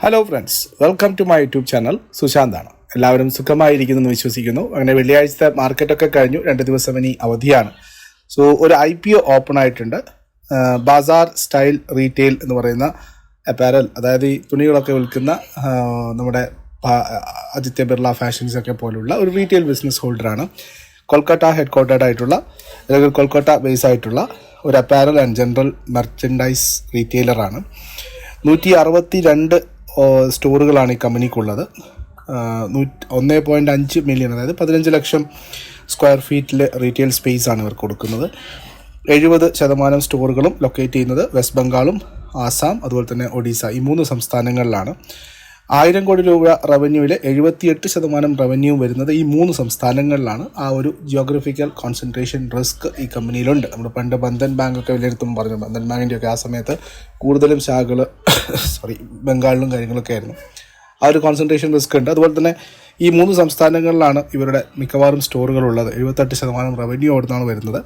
Hello friends welcome to my YouTube channel സുശാന്താണ് എല്ലാവരും സുഖമായിരിക്കുന്നു എന്ന് വിശ്വസിക്കുന്നു. അങ്ങനെ വെള്ളിയാഴ്ചത്തെ മാർക്കറ്റൊക്കെ കഴിഞ്ഞു. രണ്ട് ദിവസം ഇനി അവധിയാണ്. സോ ഒരു ഐ പി ഒ ഓപ്പൺ ആയിട്ടുണ്ട്. ബാസാർ സ്റ്റൈൽ റീറ്റെയിൽ എന്ന് പറയുന്ന അപ്പാരൽ അതായത് ഈ തുണികളൊക്കെ വിൽക്കുന്ന നമ്മുടെ ആദിത്യ ബിർള ഫാഷൻസ് ഒക്കെ പോലുള്ള ഒരു റീറ്റെയിൽ ബിസിനസ് ഹോൾഡറാണ് കൊൽക്കത്ത ഹെഡ് ക്വാർട്ടേഡ് ആയിട്ടുള്ള അല്ലെങ്കിൽ കൊൽക്കത്ത ബേസ് ആയിട്ടുള്ള ഒരു അപ്പാരൽ ആൻഡ് ജനറൽ മെർച്ചൻഡൈസ് റീറ്റെയിലറാണ് നൂറ്റി അറുപത്തി രണ്ട് സ്റ്റോറുകളാണ് ഈ കമ്പനിക്കുള്ളത്. നൂറ്റി ഒന്നേ പോയിന്റ് അഞ്ച് മില്യൺ അതായത് പതിനഞ്ച് ലക്ഷം സ്ക്വയർ ഫീറ്റിൽ റീറ്റെയിൽ സ്പേസ് ആണ് ഇവർ കൊടുക്കുന്നത്. എഴുപത് ശതമാനം സ്റ്റോറുകളും ലൊക്കേറ്റ് ചെയ്യുന്നത് വെസ്റ്റ് ബംഗാളും ആസാം അതുപോലെ തന്നെ ഒഡീസ ഈ മൂന്ന് സംസ്ഥാനങ്ങളിലാണ്. ആയിരം കോടി രൂപ റവന്യൂവിൽ എഴുപത്തിയെട്ട് ശതമാനം റവന്യൂ വരുന്നത് ഈ മൂന്ന് സംസ്ഥാനങ്ങളിലാണ്. ആ ഒരു ജിയോഗ്രഫിക്കൽ കോൺസെൻട്രേഷൻ റിസ്ക് ഈ കമ്പനിയിലുണ്ട് നമ്മൾ പണ്ട് ബന്ധൻ ബാങ്ക് ഒക്കെ വിലയിരുത്തുമ്പോൾ പറഞ്ഞു ബന്ധൻ ബാങ്കിന്റെ ഒക്കെ ആ സമയത്ത് കൂടുതലും ശാഖകൾ സോറി ബംഗാളിലും കാര്യങ്ങളൊക്കെ ആയിരുന്നു. ആ ഒരു കോൺസെൻട്രേഷൻ റിസ്ക് ഉണ്ട്. അതുപോലെ തന്നെ ഈ മൂന്ന് സംസ്ഥാനങ്ങളിലാണ് ഇവരുടെ മിക്കവാറും സ്റ്റോറുകളുള്ളത് എഴുപത്തെട്ട് ശതമാനം റവന്യൂ അവിടുന്നാണ് വരുന്നത്.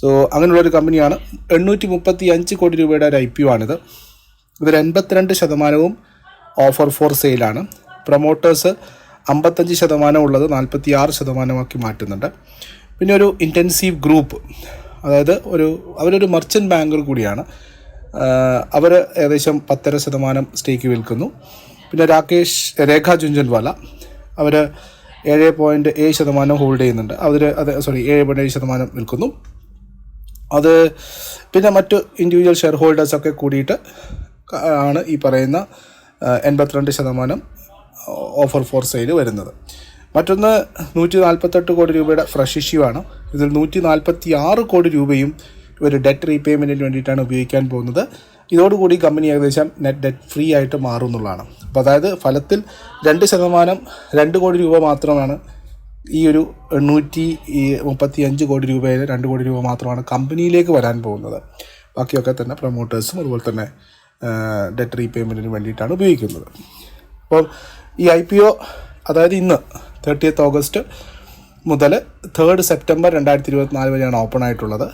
സോ അങ്ങനെയുള്ളൊരു കമ്പനിയാണ് എണ്ണൂറ്റി മുപ്പത്തി അഞ്ച് കോടി രൂപയുടെ ഒരു ഐ പി ഒ ആണിത് ഇതിൽ എൺപത്തിരണ്ട് ശതമാനവും ഓഫർ ഫോർ സെയിലാണ്. പ്രൊമോട്ടേഴ്സ് അമ്പത്തഞ്ച് ശതമാനം ഉള്ളത് നാൽപ്പത്തി ആറ് ശതമാനമാക്കി മാറ്റുന്നുണ്ട്. പിന്നെ ഒരു ഇന്റൻസീവ് ഗ്രൂപ്പ് അതായത് ഒരു അവരൊരു മർച്ചന്റ് ബാങ്കർ കൂടിയാണ്. അവർ ഏകദേശം പത്തര ശതമാനം സ്റ്റേക്ക് വിൽക്കുന്നു. പിന്നെ രാകേഷ് രേഖ ജുഞ്ചൻവാല അവർ ഏഴ് പോയിന്റ് ഏഴ് ശതമാനം ഹോൾഡ് ചെയ്യുന്നുണ്ട്. അവർ അത് സോറി ഏഴ് പോയിന്റ് ഏഴ് ശതമാനം വിൽക്കുന്നു. അത് പിന്നെ മറ്റു ഇൻഡിവിജ്വൽ ഷെയർ ഹോൾഡേഴ്സൊക്കെ കൂടിയിട്ട് ആണ് ഈ പറയുന്ന എൺപത്തിരണ്ട് ശതമാനം ഓഫർ ഫോർ സെയിൽ വരുന്നത്. മറ്റൊന്ന് നൂറ്റി നാൽപ്പത്തെട്ട് കോടി രൂപയുടെ ഫ്രഷ് ഇഷ്യൂ ആണ്. ഇതിൽ നൂറ്റി നാൽപ്പത്തി ആറ് കോടി രൂപയും ഒരു ഡെറ്റ് റീപേയ്മെന്റിന് വേണ്ടിയിട്ടാണ് ഉപയോഗിക്കാൻ പോകുന്നത്. ഇതോടുകൂടി കമ്പനി ഏകദേശം നെറ്റ് ഡെറ്റ് ഫ്രീ ആയിട്ട് മാറും എന്നുള്ളതാണ്. അപ്പോൾ അതായത് ഫലത്തിൽ രണ്ട് ശതമാനം രണ്ട് കോടി രൂപ മാത്രമാണ് ഈ ഒരു എണ്ണൂറ്റി മുപ്പത്തി അഞ്ച് കോടി രൂപയിൽ രണ്ട് കോടി രൂപ മാത്രമാണ് കമ്പനിയിലേക്ക് വരാൻ പോകുന്നത്. ബാക്കിയൊക്കെ തന്നെ പ്രൊമോട്ടേഴ്സും അതുപോലെ തന്നെ ഡെറ്റ് റീപേയ്മെന്റിന് വേണ്ടിയിട്ടാണ് ഉപയോഗിക്കുന്നത്. അപ്പോൾ ഈ ഐ പി ഒ അതായത് ഇന്ന് തേർട്ടിയത്ത് ഓഗസ്റ്റ് മുതൽ തേർഡ് സെപ്റ്റംബർ രണ്ടായിരത്തി ഇരുപത്തിനാല് വരെയാണ് ഓപ്പൺ ആയിട്ടുള്ളത്.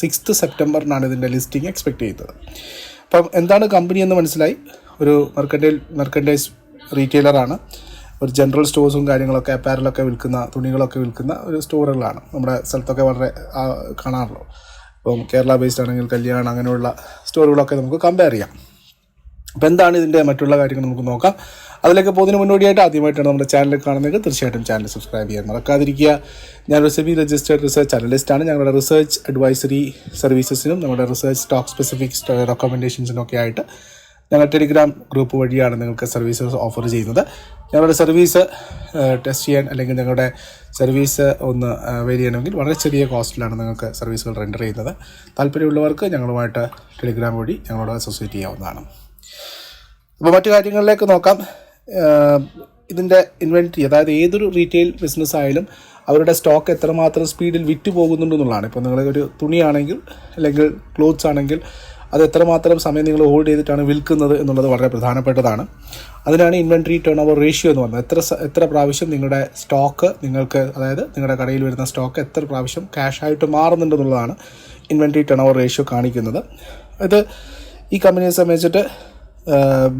സിക്സ്ത് സെപ്റ്റംബറിനാണ് ഇതിന്റെ ലിസ്റ്റിംഗ് എക്സ്പെക്ട് ചെയ്യുന്നത് അപ്പം എന്താണ് കമ്പനി എന്ന് മനസ്സിലായി? ഒരു മെർക്കൻഡൈൽ മെർക്കൻഡൈസ് റീറ്റെയിലറാണ് ഒരു ജനറൽ സ്റ്റോഴ്സും കാര്യങ്ങളൊക്കെ അപ്പാരലൊക്കെ വിൽക്കുന്ന തുണികളൊക്കെ വിൽക്കുന്ന ഒരു സ്റ്റോറുകളാണ് നമ്മുടെ സ്ഥലത്തൊക്കെ വളരെ കാണാറുള്ളൂ ഇപ്പം കേരള ബേസ്ഡ് ആണെങ്കിൽ കല്യാണം അങ്ങനെയുള്ള സ്റ്റോറുകളൊക്കെ നമുക്ക് കമ്പയർ ചെയ്യാം. അപ്പോൾ എന്താണ് ഇതിന്റെ മറ്റുള്ള കാര്യങ്ങൾ നമുക്ക് നോക്കാം. അതിലേക്ക് പോകുന്നതിന് മുന്നോടിയായിട്ട് ആദ്യമായിട്ടാണ് നമ്മുടെ ചാനൽ കാണുന്നത്. തീർച്ചയായിട്ടും ചാനൽ സബ്സ്ക്രൈബ് ചെയ്യാൻ മറക്കാതിരിക്കുക. ഞാൻ സെബി രജിസ്റ്റേർഡ് റിസർച്ച് അനലിസ്റ്റാണ് ഞങ്ങളുടെ റിസർച്ച് അഡ്വൈസറി സർവീസസിനും നമ്മുടെ റിസർച്ച് സ്റ്റോക്ക് സ്പെസിഫിക് റെക്കമെൻഡേഷൻസിനൊക്കെ ആയിട്ട് ഞങ്ങൾ ടെലിഗ്രാം ഗ്രൂപ്പ് വഴിയാണ് നിങ്ങൾക്ക് സർവീസസ് ഓഫർ ചെയ്യുന്നത്. ഞങ്ങളുടെ സർവീസ് ടെസ്റ്റ് ചെയ്യാൻ അല്ലെങ്കിൽ ഞങ്ങളുടെ സർവീസ് ഒന്ന് വേരി ചെയ്യണമെങ്കിൽ വളരെ ചെറിയ കോസ്റ്റിലാണ് നിങ്ങൾക്ക് സർവീസുകൾ റെൻഡർ ചെയ്യുന്നത്. താല്പര്യമുള്ളവർക്ക് ഞങ്ങളുമായിട്ട് ടെലിഗ്രാം വഴി ഞങ്ങളോട് അസോസിയേറ്റ് ചെയ്യാവുന്നതാണ്. അപ്പോൾ മറ്റു കാര്യങ്ങളിലേക്ക് നോക്കാം. ഇതിന്റെ ഇൻവെന്ററി അതായത് ഏതൊരു റീറ്റെയിൽ ബിസിനസ് ആയാലും അവരുടെ സ്റ്റോക്ക് എത്രമാത്രം സ്പീഡിൽ വിറ്റ് പോകുന്നുണ്ടെന്നുള്ളതാണ് ഇപ്പോൾ നിങ്ങൾ ഒരു തുണിയാണെങ്കിൽ അല്ലെങ്കിൽ ക്ലോത്ത്സ് ആണെങ്കിൽ അത് എത്രമാത്രം സമയം നിങ്ങൾ ഹോൾഡ് ചെയ്തിട്ടാണ് വിൽക്കുന്നത് എന്നുള്ളത് വളരെ പ്രധാനപ്പെട്ടതാണ്. അതിനാണ് ഇൻവെൻട്രി ടേൺ ഓവർ റേഷ്യോ എന്ന് പറയുന്നത് എത്ര എത്ര പ്രാവശ്യം നിങ്ങളുടെ സ്റ്റോക്ക് നിങ്ങൾക്ക് അതായത് നിങ്ങളുടെ കടയിൽ വരുന്ന സ്റ്റോക്ക് എത്ര പ്രാവശ്യം ക്യാഷായിട്ട് മാറുന്നുണ്ടെന്നുള്ളതാണ് ഇൻവെൻട്രി ടേൺ ഓവർ റേഷ്യോ കാണിക്കുന്നത്. ഇത് ഈ കമ്പനിയെ സംബന്ധിച്ചിട്ട്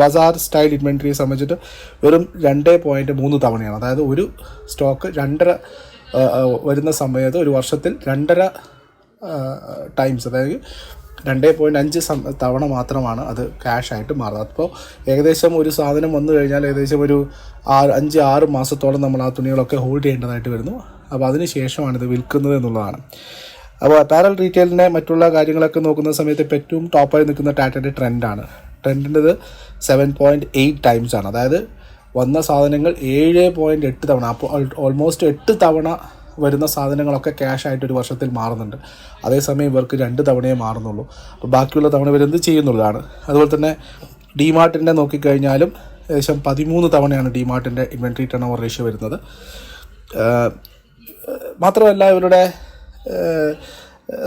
ബസാർ സ്റ്റൈൽ ഇൻവെൻട്രിയെ സംബന്ധിച്ചിട്ട് വെറും രണ്ട് പോയിന്റ് മൂന്ന് തവണയാണ്. അതായത് ഒരു സ്റ്റോക്ക് രണ്ടര വരുന്ന സമയത്ത് ഒരു വർഷത്തിൽ രണ്ടര ടൈംസ് അതായത് രണ്ട് പോയിന്റ് അഞ്ച് തവണ മാത്രമാണ് അത് ക്യാഷായിട്ട് മാറുന്നത്. അപ്പോൾ ഏകദേശം ഒരു സാധനം വന്നു കഴിഞ്ഞാൽ ഏകദേശം ഒരു ആറ് അഞ്ച് ആറ് മാസത്തോളം നമ്മൾ ആ തുണികളൊക്കെ ഹോൾഡ് ചെയ്യേണ്ടതായിട്ട് വരുന്നു. അപ്പോൾ അതിന് ശേഷമാണ് ഇത് വിൽക്കുന്നത് എന്നുള്ളതാണ്. അപ്പോൾ അപ്പാരൽ റീറ്റെയിലിന്റെ മറ്റുള്ള കാര്യങ്ങളൊക്കെ നോക്കുന്ന സമയത്ത് ഏറ്റവും ടോപ്പായി നിൽക്കുന്ന ടാറ്റയുടെ ട്രെൻഡാണ് ട്രെൻഡിന്റെത് സെവൻ പോയിന്റ് എയ്റ്റ് ടൈംസ് ആണ്. അതായത് വന്ന സാധനങ്ങൾ ഏഴ് പോയിന്റ് എട്ട് തവണ അപ്പോൾ ഓൾമോസ്റ്റ് എട്ട് തവണ വരുന്ന സാധനങ്ങളൊക്കെ ക്യാഷ് ആയിട്ട് ഒരു വർഷത്തിൽ മാറുന്നുണ്ട്. അതേസമയം ഇവർക്ക് രണ്ട് തവണയേ മാറുന്നുള്ളൂ. അപ്പോൾ ബാക്കിയുള്ള തവണ ഇവരെന്ത് ചെയ്യുന്നുള്ളതാണ്. അതുപോലെ തന്നെ ഡിമാർട്ടിന്റെ നോക്കിക്കഴിഞ്ഞാലും ഏകദേശം പതിമൂന്ന് തവണയാണ് ഡിമാർട്ടിന്റെ ഇൻവെൻട്രി ടേൺ ഓവർ റേഷ്യോ വരുന്നത് മാത്രമല്ല ഇവരുടെ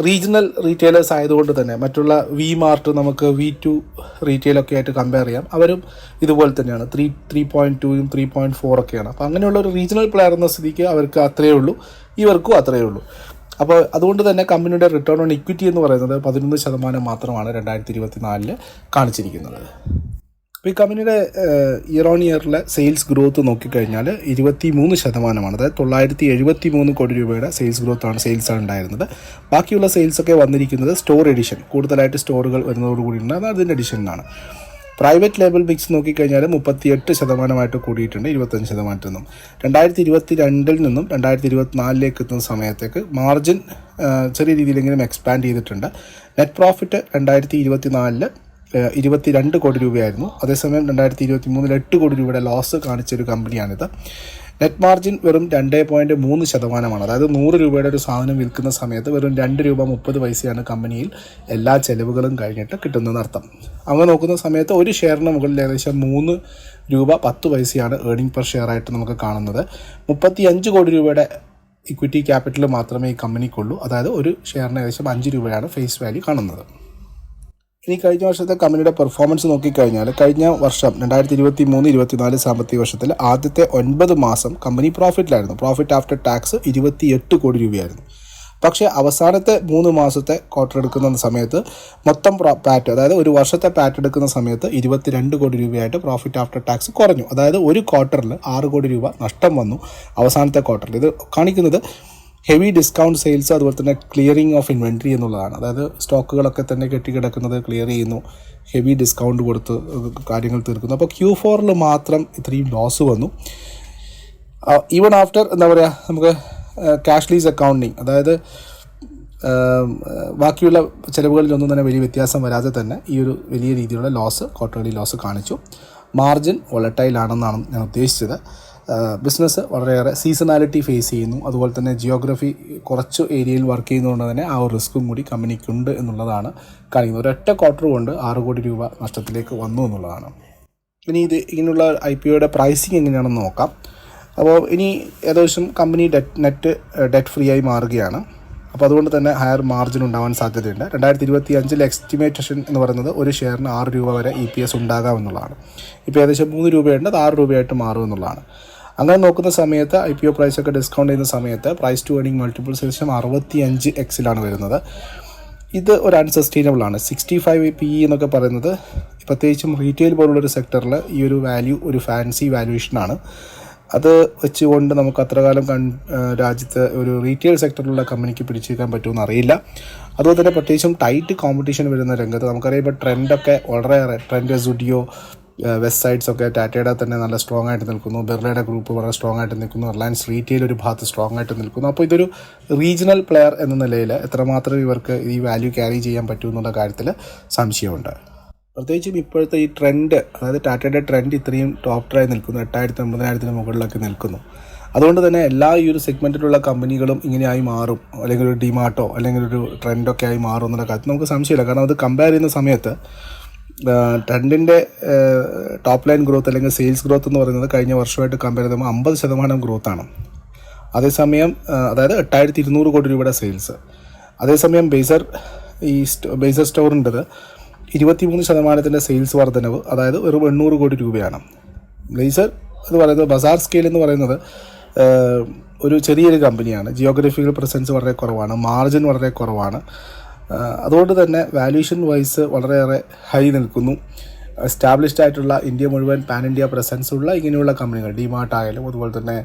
റീജിയണൽ റീറ്റെയിലേഴ്സ് ആയതുകൊണ്ട് തന്നെ മറ്റുള്ള വി മാർട്ട് നമുക്ക് വി ടു റീറ്റെയിലൊക്കെ ആയിട്ട് കമ്പയർ ചെയ്യാം. അവരും ഇതുപോലെ തന്നെയാണ്. ത്രീ ത്രീ പോയിന്റ് ടൂയും ത്രീ പോയിന്റ് ഫോർ ഒക്കെയാണ്. അപ്പോൾ അങ്ങനെയുള്ള ഒരു റീജിയണൽ പ്ലെയർ എന്ന സ്ഥിതിക്ക് അവർക്ക് അത്രയേ ഉള്ളൂ. ഇവർക്കും അത്രയേ ഉള്ളൂ. അപ്പോൾ അതുകൊണ്ട് തന്നെ കമ്പനിയുടെ റിട്ടേൺ ഓൺ ഇക്വിറ്റി എന്ന് പറയുന്നത് പതിനൊന്ന് ശതമാനം മാത്രമാണ് രണ്ടായിരത്തി ഇരുപത്തി നാലിൽ കാണിച്ചിരിക്കുന്നത്. അപ്പോൾ ഈ കമ്പനിയുടെ ഇയർ ഓൺ ഇയറിലെ സെയിൽസ് ഗ്രോത്ത് നോക്കിക്കഴിഞ്ഞാൽ ഇരുപത്തി മൂന്ന് ശതമാനമാണ്. അതായത് തൊള്ളായിരത്തി എഴുപത്തി മൂന്ന് കോടി രൂപയുടെ സെയിൽസ് ഗ്രോത്താണ് സെയിൽസാണ് ഉണ്ടായിരുന്നത്. ബാക്കിയുള്ള സെയിൽസൊക്കെ വന്നിരിക്കുന്നത് സ്റ്റോർ എഡിഷൻ കൂടുതലായിട്ട് സ്റ്റോറുകൾ വരുന്നതോടുകൂടിയുണ്ട് അത് അതിന്റെ എഡിഷനിലാണ് പ്രൈവറ്റ് ലേബൽ മിക്സ് നോക്കിക്കഴിഞ്ഞാൽ മുപ്പത്തിയെട്ട് ശതമാനമായിട്ട് കൂടിയിട്ടുണ്ട് ഇരുപത്തഞ്ച് ശതമാനത്തിൽ നിന്നും. രണ്ടായിരത്തി ഇരുപത്തി രണ്ടിൽ നിന്നും രണ്ടായിരത്തി ഇരുപത്തിനാലിലേക്ക് എത്തുന്ന സമയത്തേക്ക് മാർജിൻ ചെറിയ രീതിയിലെങ്കിലും എക്സ്പാൻഡ് ചെയ്തിട്ടുണ്ട്. നെറ്റ് പ്രോഫിറ്റ് രണ്ടായിരത്തി ഇരുപത്തിനാലിൽ ഇരുപത്തി രണ്ട് കോടി രൂപയായിരുന്നു. അതേസമയം രണ്ടായിരത്തി ഇരുപത്തി മൂന്നിൽ എട്ട് കോടി രൂപയുടെ ലോസ് കാണിച്ചൊരു കമ്പനിയാണിത് നെറ്റ് മാർജിൻ വെറും രണ്ട് പോയിന്റ് മൂന്ന് ശതമാനമാണ്. അതായത് നൂറ് രൂപയുടെ ഒരു സാധനം വിൽക്കുന്ന സമയത്ത് വെറും രണ്ട് രൂപ മുപ്പത് പൈസയാണ് കമ്പനിയിൽ എല്ലാ ചെലവുകളും കഴിഞ്ഞിട്ട് കിട്ടുന്നതെന്ന് അർത്ഥം. അങ്ങനെ നോക്കുന്ന സമയത്ത് ഒരു ഷെയറിന് മുകളിൽ ഏകദേശം മൂന്ന് രൂപ പത്ത് പൈസയാണ് ഏർണിംഗ് പെർ ഷെയർ ആയിട്ട് നമുക്ക് കാണുന്നത്. മുപ്പത്തി അഞ്ച് കോടി രൂപയുടെ ഇക്വിറ്റി ക്യാപിറ്റൽ മാത്രമേ ഈ കമ്പനിക്കുള്ളൂ അതായത് ഒരു ഷെയറിന് ഏകദേശം അഞ്ച് രൂപയാണ് ഫേസ് വാല്യൂ കാണുന്നത്. ഇനി കഴിഞ്ഞ വർഷത്തെ കമ്പനിയുടെ പെർഫോമൻസ് നോക്കിക്കഴിഞ്ഞാൽ കഴിഞ്ഞ വർഷം രണ്ടായിരത്തി ഇരുപത്തി മൂന്ന് ഇരുപത്തിനാല് സാമ്പത്തിക വർഷത്തിൽ ആദ്യത്തെ ഒൻപത് മാസം കമ്പനി പ്രോഫിറ്റിലായിരുന്നു പ്രോഫിറ്റ് ആഫ്റ്റർ ടാക്സ് ഇരുപത്തിയെട്ട് കോടി രൂപയായിരുന്നു. പക്ഷേ അവസാനത്തെ മൂന്ന് മാസത്തെ ക്വാർട്ടർ എടുക്കുന്ന സമയത്ത് മൊത്തം പാറ്റ് അതായത് ഒരു വർഷത്തെ പാറ്റ് എടുക്കുന്ന സമയത്ത് ഇരുപത്തിരണ്ട് കോടി രൂപയായിട്ട് പ്രോഫിറ്റ് ആഫ്റ്റർ ടാക്സ് കുറഞ്ഞു. അതായത് ഒരു ക്വാർട്ടറിൽ ആറ് കോടി രൂപ നഷ്ടം വന്നു അവസാനത്തെ ക്വാർട്ടറിൽ ഇത് കാണിക്കുന്നത് ഹെവി ഡിസ്കൗണ്ട് സെയിൽസ് അതുപോലെ തന്നെ ക്ലിയറിംഗ് ഓഫ് ഇൻവെൻട്രി എന്നുള്ളതാണ്. അതായത് സ്റ്റോക്കുകളൊക്കെ തന്നെ കെട്ടിക്കിടക്കുന്നത് ക്ലിയർ ചെയ്യുന്നു. ഹെവി ഡിസ്കൗണ്ട് കൊടുത്ത് കാര്യങ്ങൾ തീർക്കുന്നു. അപ്പോൾ ക്യൂ ഫോറിൽ മാത്രം ഇത്രയും ലോസ് വന്നു. ഈവൺ ആഫ്റ്റർ എന്താ പറയുക നമുക്ക് ക്യാഷ് ലീസ് അക്കൗണ്ടിങ് അതായത് ബാക്കിയുള്ള ചിലവുകളിലൊന്നും തന്നെ വലിയ വ്യത്യാസം വരാതെ തന്നെ ഈ ഒരു വലിയ രീതിയിലുള്ള ലോസ് ക്വാർട്ടർലി ലോസ് കാണിച്ചു. മാർജിൻ വൊളറ്റൈലാണെന്നാണ് ഞാൻ ഉദ്ദേശിച്ചത്. ബിസിനസ് വളരെയേറെ സീസണാലിറ്റി ഫേസ് ചെയ്യുന്നു. അതുപോലെ തന്നെ ജിയോഗ്രഫി കുറച്ച് ഏരിയയിൽ വർക്ക് ചെയ്യുന്നതുകൊണ്ട് തന്നെ ആ ഒരു റിസ്ക്കും കൂടി കമ്പനിക്കുണ്ട് എന്നുള്ളതാണ് കാണിക്കുന്നത്. ഒരൊറ്റ ക്വാർട്ടർ കൊണ്ട് ആറ് കോടി രൂപ നഷ്ടത്തിലേക്ക് വന്നു എന്നുള്ളതാണ്. ഇനി ഇത് ഇങ്ങനെയുള്ള ഐ പി ഒയുടെ പ്രൈസിങ് എങ്ങനെയാണെന്ന് നോക്കാം. അപ്പോൾ ഇനി ഏകദേശം company debt net debt free ആയി മാറുകയാണ്. അപ്പോൾ അതുകൊണ്ട് തന്നെ ഹയർ മാർജിൻ ഉണ്ടാവാൻ സാധ്യതയുണ്ട്. രണ്ടായിരത്തി ഇരുപത്തി അഞ്ചിൽ എക്സ്റ്റിമേറ്റേഷൻ എന്ന് പറയുന്നത് ഒരു ഷെയറിന് ആറ് രൂപ വരെ ഇ പി എസ് ഉണ്ടാകാം എന്നുള്ളതാണ്. ഇപ്പോൾ ഏകദേശം മൂന്ന് രൂപയുണ്ട് അത് ആറ് രൂപയായിട്ട് മാറും എന്നുള്ളതാണ്. അങ്ങനെ നോക്കുന്ന സമയത്ത് ഐ പി ഒ പ്രൈസ് ഒക്കെ ഡിസ്കൗണ്ട് ചെയ്യുന്ന സമയത്ത് പ്രൈസ് ടു ഏണിംഗ് മൾട്ടിപ്പിൾ ശേഷം അറുപത്തി അഞ്ച് എക്സിലാണ് വരുന്നത്. ഇത് ഒരു അൺസസ്റ്റൈനബിൾ ആണ്. സിക്സ്റ്റി ഫൈവ് പി ഇ എന്നൊക്കെ പറയുന്നത് പ്രത്യേകിച്ചും റീറ്റെയിൽ പോലുള്ളൊരു സെക്ടറിൽ ഈ ഒരു വാല്യൂ ഒരു ഫാൻസി വാല്യൂഷനാണ് അത് വെച്ചുകൊണ്ട് നമുക്ക് അത്ര കാലം കൺ രാജ്യത്ത് ഒരു റീറ്റെയിൽ സെക്ടറിലുള്ള കമ്പനിക്ക് പിടിച്ചേക്കാൻ പറ്റുമെന്ന് അറിയില്ല അതുപോലെ തന്നെ പ്രത്യേകിച്ചും ടൈറ്റ് കോമ്പറ്റീഷൻ വരുന്ന രംഗത്ത് നമുക്കറിയാം ഇപ്പോൾ ട്രെൻഡൊക്കെ വളരെയേറെ ട്രെൻഡ് സുഡിയോ വെസ്റ്റ് സൈഡ്സ് ഒക്കെ ടാറ്റയുടെ തന്നെ നല്ല സ്ട്രോങ് ആയിട്ട് നിൽക്കുന്നു. ബിർളയുടെ ഗ്രൂപ്പ് വളരെ സ്ട്രോങ് ആയിട്ട് നിൽക്കുന്നു. റിലയൻസ് റീറ്റെയിൽ ഒരു ഭാഗത്ത് സ്ട്രോങ് ആയിട്ട് നിൽക്കുന്നു. അപ്പോൾ ഇതൊരു റീജിയണൽ പ്ലെയർ എന്ന നിലയിൽ എത്രമാത്രം ഇവർക്ക് ഈ വാല്യൂ ക്യാരി ചെയ്യാൻ പറ്റും എന്നുള്ള കാര്യത്തിൽ സംശയമുണ്ട്. പ്രത്യേകിച്ചും ഇപ്പോഴത്തെ ഈ ട്രെൻഡ് അതായത് ടാറ്റയുടെ ട്രെൻഡ് ഇത്രയും ടോപ്പ് ട്രായി നിൽക്കുന്നു. എട്ടായിരത്തി ഒമ്പതിനായിരത്തിന് മുകളിലൊക്കെ നിൽക്കുന്നു. അതുകൊണ്ട് തന്നെ എല്ലാ ഈ ഒരു സെഗ്മെന്റിലുള്ള കമ്പനികളും ഇങ്ങനെയായി മാറും. അല്ലെങ്കിൽ ഒരു ഡിമാർട്ടോ അല്ലെങ്കിൽ ഒരു ട്രെൻഡൊക്കെ ആയി മാറും എന്നുള്ള കാര്യത്തിൽ നമുക്ക് സംശയമില്ല. കാരണം അത് കമ്പയർ ചെയ്യുന്ന സമയത്ത് ട്രെൻഡിന്റെ ടോപ്പ് ലൈൻ ഗ്രോത്ത് അല്ലെങ്കിൽ സെയിൽസ് ഗ്രോത്ത് എന്ന് പറയുന്നത് കഴിഞ്ഞ വർഷമായിട്ട് കമ്പയർ ചെയ്യുമ്പോൾ അമ്പത് ശതമാനം ഗ്രോത്താണ് അതേസമയം അതായത് എട്ടായിരത്തി ഇരുന്നൂറ് കോടി രൂപയുടെ സെയിൽസ് അതേസമയം ബേസർ ഈ ബേസർ സ്റ്റോറിന്റെത് ഇരുപത്തിമൂന്ന് ശതമാനത്തിന്റെ സെയിൽസ് വർധനവ് അതായത് ഒരു എണ്ണൂറ് കോടി രൂപയാണ്. ബ്ലേസർ എന്ന് പറയുന്നത് ബസാർ സ്കെയിൽ എന്ന് പറയുന്നത് ഒരു ചെറിയൊരു കമ്പനിയാണ് ജിയോഗ്രഫിക്കൽ പ്രസൻസ് വളരെ കുറവാണ്. മാർജിൻ വളരെ കുറവാണ്. അതുകൊണ്ട് തന്നെ വാല്യൂഷൻ വൈസ് വളരെയേറെ ഹൈ നിൽക്കുന്നു. എസ്റ്റാബ്ലിഷ്ഡ് ആയിട്ടുള്ള ഇന്ത്യ മുഴുവൻ പാൻ ഇന്ത്യ പ്രസൻസ് ഉള്ള ഇങ്ങനെയുള്ള കമ്പനികൾ ഡിമാർട്ട് ആയാലും അതുപോലെ തന്നെ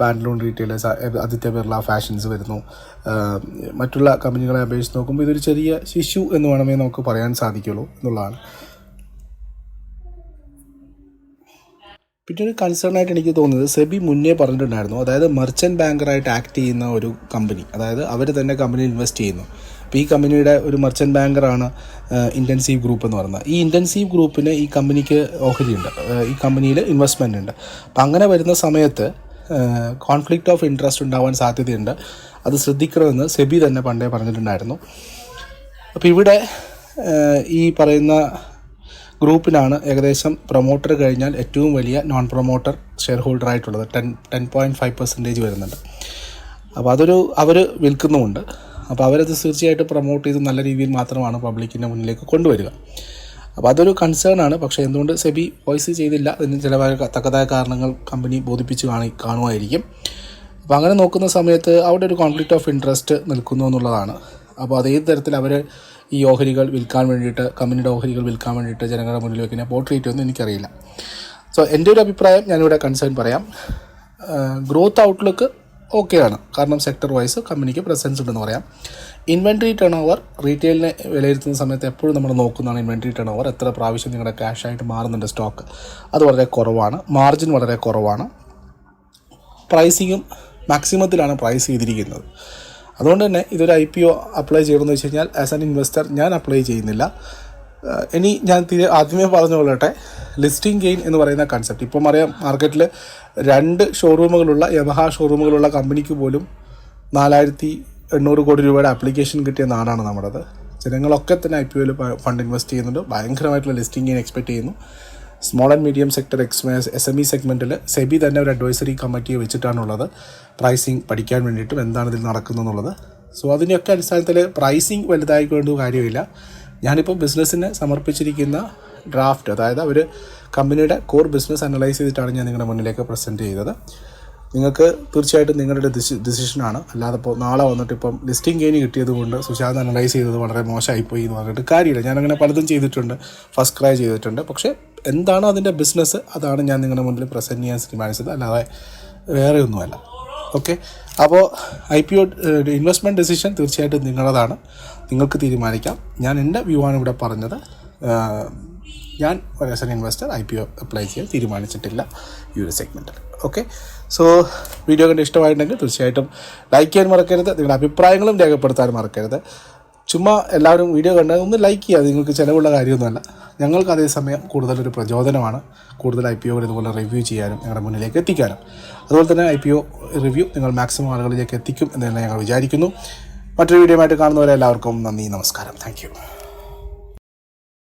പാൻലൂൺ റീറ്റെയിലേഴ്സ് ആദിത്യ ബിർള ഫാഷൻസ് വരുന്നു. മറ്റുള്ള കമ്പനികളെ അപേക്ഷിച്ച് നോക്കുമ്പോൾ ഇതൊരു ചെറിയ ശിശു എന്ന് വേണമെങ്കിൽ നമുക്ക് പറയാൻ സാധിക്കുള്ളൂ എന്നുള്ളതാണ്. പിന്നെ ഒരു കൺസേൺ ആയിട്ട് എനിക്ക് തോന്നുന്നത് സെബി മുന്നേ പറഞ്ഞിട്ടുണ്ടായിരുന്നു. അതായത് മെർച്ചന്റ് ബാങ്കറായിട്ട് ആക്ട് ചെയ്യുന്ന ഒരു കമ്പനി അതായത് അവർ തന്നെ കമ്പനി ഇൻവെസ്റ്റ് ചെയ്യുന്നു. അപ്പോൾ ഈ കമ്പനിയുടെ ഒരു മെർച്ചന്റ് ബാങ്കറാണ് ഇന്റൻസീവ് ഗ്രൂപ്പ് എന്ന് പറയുന്നത്. ഈ ഇന്റൻസീവ് ഗ്രൂപ്പിന് ഈ കമ്പനിക്ക് ഓഹരിയുണ്ട്. ഈ കമ്പനിയിൽ ഇൻവെസ്റ്റ്മെന്റ് ഉണ്ട്. അപ്പം അങ്ങനെ വരുന്ന സമയത്ത് കോൺഫ്ലിക്റ്റ് ഓഫ് ഇൻട്രസ്റ്റ് ഉണ്ടാവാൻ സാധ്യതയുണ്ട്. അത് ശ്രദ്ധിക്കണമെന്ന് സെബി തന്നെ പണ്ടേ പറഞ്ഞിട്ടുണ്ടായിരുന്നു. അപ്പോൾ ഇവിടെ ഈ പറയുന്ന ഗ്രൂപ്പിനാണ് ഏകദേശം പ്രൊമോട്ടർ കഴിഞ്ഞാൽ ഏറ്റവും വലിയ നോൺ പ്രൊമോട്ടർ ഷെയർ ഹോൾഡർ ആയിട്ടുള്ളത്. Ten ten point five percentage വരുന്നുണ്ട്. അപ്പോൾ അതൊരു അവർ വിൽക്കുന്നുമുണ്ട്. അപ്പോൾ അവരത് തീർച്ചയായിട്ടും പ്രൊമോട്ട് ചെയ്ത് നല്ല രീതിയിൽ മാത്രമാണ് പബ്ലിക്കിന്റെ മുന്നിലേക്ക് കൊണ്ടുവരിക. അപ്പോൾ അതൊരു കൺസേൺ ആണ്. പക്ഷേ എന്തുകൊണ്ട് സെബി വോയിസ് ചെയ്തില്ല? അതിന് ചില തക്കതായ കാരണങ്ങൾ കമ്പനി ബോധിപ്പിച്ച് കാണി കാണുമായിരിക്കും. അപ്പോൾ അങ്ങനെ നോക്കുന്ന സമയത്ത് അവിടെ ഒരു കോൺഫ്ലിക്റ്റ് ഓഫ് ഇൻട്രസ്റ്റ് നിൽക്കുന്നു എന്നുള്ളതാണ്. അപ്പോൾ അത് തരത്തിൽ അവർ ഈ ഓഹരികൾ വിൽക്കാൻ വേണ്ടിയിട്ട് കമ്പനിയുടെ ഓഹരികൾ വിൽക്കാൻ വേണ്ടിയിട്ട് ജനങ്ങളുടെ മുന്നിൽ വെക്കുന്ന പോർട്രേറ്റ് ഒന്നും എനിക്കറിയില്ല. സോ എന്റെ ഒരു അഭിപ്രായം ഞാനിവിടെ കൺസേൺ പറയാം. ഗ്രോത്ത് ഔട്ട്ലുക്ക് ഓക്കെയാണ്. കാരണം സെക്ടർ വൈസ് കമ്പനിക്ക് പ്രസൻസ് ഉണ്ടെന്ന് പറയാം. ഇൻവെൻട്രി ടേൺ ഓവർ റീറ്റെയിലിനെ വിലയിരുത്തുന്ന സമയത്ത് എപ്പോഴും നമ്മൾ നോക്കുന്നതാണ് ഇൻവെൻട്രി ടേൺ ഓവർ എത്ര പ്രാവശ്യം നിങ്ങളുടെ ക്യാഷായിട്ട് മാറുന്നുണ്ട് സ്റ്റോക്ക് അത് വളരെ കുറവാണ്. മാർജിൻ വളരെ കുറവാണ്. പ്രൈസിങ്ങും മാക്സിമത്തിലാണ് പ്രൈസ് ചെയ്തിരിക്കുന്നത്. അതുകൊണ്ട് തന്നെ ഇതൊരു ഐ പി ഒ അപ്ലൈ ചെയ്യണമെന്ന് വെച്ച് കഴിഞ്ഞാൽ ആസ് ആൻ ഇൻവെസ്റ്റർ ഞാൻ അപ്ലൈ ചെയ്യുന്നില്ല. ഇനി ഞാൻ തീരെ ആദ്യമേ പറഞ്ഞു കൊള്ളട്ടെ ലിസ്റ്റിംഗ് ഗെയിൻ എന്ന് പറയുന്ന കൺസെപ്റ്റ് ഇപ്പം അറിയാം മാർക്കറ്റിൽ രണ്ട് ഷോറൂമുകളുള്ള യമഹ ഷോറൂമുകളുള്ള കമ്പനിക്ക് പോലും നാലായിരത്തി എണ്ണൂറ് കോടി രൂപയുടെ ആപ്ലിക്കേഷൻ കിട്ടിയ നാടാണ് നമ്മുടേത്. ജനങ്ങളൊക്കെ തന്നെ ഐ പി ഒയിൽ ഫണ്ട് ഇൻവെസ്റ്റ് ചെയ്യുന്നുണ്ട്. ഭയങ്കരമായിട്ടുള്ള ലിസ്റ്റിംഗ് ഞാൻ എക്സ്പെക്ട് ചെയ്യുന്നു. Small and medium sector X S M E സെഗ്മെന്റിൽ സെബി തന്നെ ഒരു അഡ്വൈസറി കമ്മിറ്റിയെ വെച്ചിട്ടാണുള്ളത്. പ്രൈസിങ് പഠിക്കാൻ വേണ്ടിയിട്ടും എന്താണ് ഇതിൽ നടക്കുന്നതെന്നുള്ളത്. സോ അതിന്റെയൊക്കെ അടിസ്ഥാനത്തിൽ പ്രൈസിങ് വലുതായിക്കൊണ്ട് കാര്യമില്ല. ഞാനിപ്പോൾ ബിസിനസ്സിന് സമർപ്പിച്ചിരിക്കുന്ന ഡ്രാഫ്റ്റ് അതായത് അവർ കമ്പനിയുടെ കോർ ബിസിനസ് അനലൈസ് ചെയ്തിട്ടാണ് ഞാൻ നിങ്ങളുടെ മുന്നിലേക്ക് പ്രസന്റ് ചെയ്തത്. നിങ്ങൾക്ക് തീർച്ചയായിട്ടും നിങ്ങളുടെ ഡിസിഷനാണ് അല്ലാതെ ഇപ്പോൾ നാളെ വന്നിട്ട് ഇപ്പം ലിസ്റ്റിംഗ് ഗെയിൻ കിട്ടിയത് കൊണ്ട് സുശാന്ത് അനലൈസ് ചെയ്തത് വളരെ മോശമായിപ്പോയി എന്ന് പറഞ്ഞിട്ട് കാര്യമില്ല. ഞാനങ്ങനെ പലതും ചെയ്തിട്ടുണ്ട്. ഫസ്റ്റ് ക്രൈ ചെയ്തിട്ടുണ്ട്. പക്ഷേ എന്താണോ അതിന്റെ ബിസിനസ് അതാണ് ഞാൻ നിങ്ങളുടെ മുന്നിൽ പ്രസന്റ് ചെയ്യാൻ തീരുമാനിച്ചത്. അല്ലാതെ വേറെ ഒന്നുമല്ല. ഓക്കെ അപ്പോൾ I P O investment decision തീർച്ചയായിട്ടും നിങ്ങളതാണ് നിങ്ങൾക്ക് തീരുമാനിക്കാം. ഞാൻ എന്റെ വ്യൂ ആണ് ഇവിടെ പറഞ്ഞത്. ഞാൻ as an investor I P O apply ചെയ്യാൻ തീരുമാനിച്ചിട്ടില്ല ഈ ഒരു സെഗ്മെന്റിൽ ഓക്കെ സോ വീഡിയോ കണ്ട് ഇഷ്ടമായിട്ടുണ്ടെങ്കിൽ തീർച്ചയായിട്ടും ലൈക്ക് ചെയ്യാൻ മറക്കരുത്. നിങ്ങളുടെ അഭിപ്രായങ്ങളും രേഖപ്പെടുത്താൻ മറക്കരുത്. ചുമ്മാ എല്ലാവരും വീഡിയോ കണ്ട് ഒന്ന് ലൈക്ക് ചെയ്യുക. നിങ്ങൾക്ക് ചിലവുള്ള കാര്യമൊന്നുമല്ല. ഞങ്ങൾക്ക് അതേസമയം കൂടുതലൊരു പ്രചോദനമാണ് കൂടുതൽ ഐ പി ഒകൾ ഇതുപോലെ റിവ്യൂ ചെയ്യാനും ഞങ്ങളുടെ മുന്നിലേക്ക് എത്തിക്കാനും. അതുപോലെ തന്നെ ഐ പി ഒ റിവ്യൂ നിങ്ങൾ മാക്സിമം ആളുകളിലേക്ക് എത്തിക്കും എന്ന് തന്നെ ഞങ്ങൾ വിചാരിക്കുന്നു. മറ്റൊരു വീഡിയോ ആയിട്ട് കാണുന്നവരെ എല്ലാവർക്കും നന്ദി നമസ്കാരം. താങ്ക്